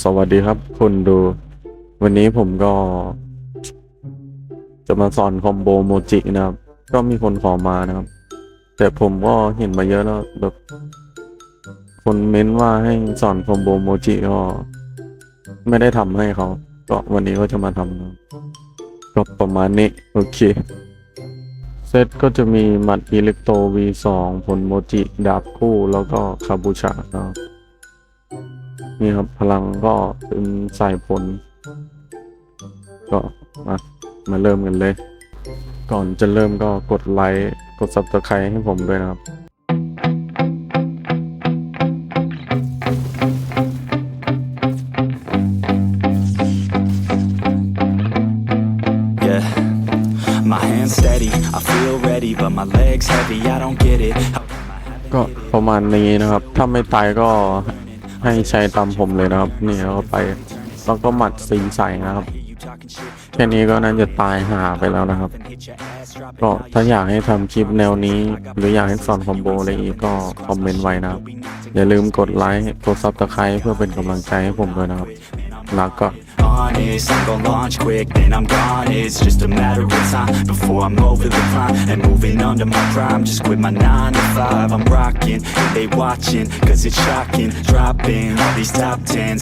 สวัสดีครับ คุณดู วันนี้ผมก็ จะมาสอนคอมโบโมจินะครับ ก็มีคนขอมานะครับ แต่ผมก็เห็นมาเยอะแล้วแบบ คนเม้นว่าให้สอนคอมโบโมจิก็ไม่ได้ทำให้เขาก็วันนี้ก็จะมาทำก็ประมาณนี้ โอเค เซตก็จะมีหมัดอิเล็กโต V2 ผลโมจิ ดาบคู่แล้วก็คาบูชานะครับ นี่ครับพลังก็เป็นสายผล ก็มามาเริ่มกันเลย ก่อนจะเริ่มก็กดไลค์กด subscribe ให้ผมด้วยนะครับ Yeah, my hands steady, I feel ready, but my legs heavy, I don't get it. How come I haven't ก็ประมาณนี้นะครับ ถ้าไม่ตายก็ ให้ใช้ตามผมเลยนะครับ นี่แล้วก็ไปแล้วก็หมัดซีใส่นะครับ แค่นี้ก็น่าจะตายหาไปแล้วนะครับ ก็ถ้าอยากให้ทำคลิปแนวนี้ หรืออยากให้สอนคอมโบอะไรอีกก็คอมเมนต์ไว้นะครับ อย่าลืมกดไลค์กดซับสไครต์เพื่อเป็นกำลังใจให้ผมด้วยนะครับ แล้วก็ honest I'm launch quick, then I'm gone It's just a matter of time Before I'm over the climb And moving under my prime. Just quit my 9 to 5 I'm rocking, they watching Cause it's shocking. Dropping all these top 10s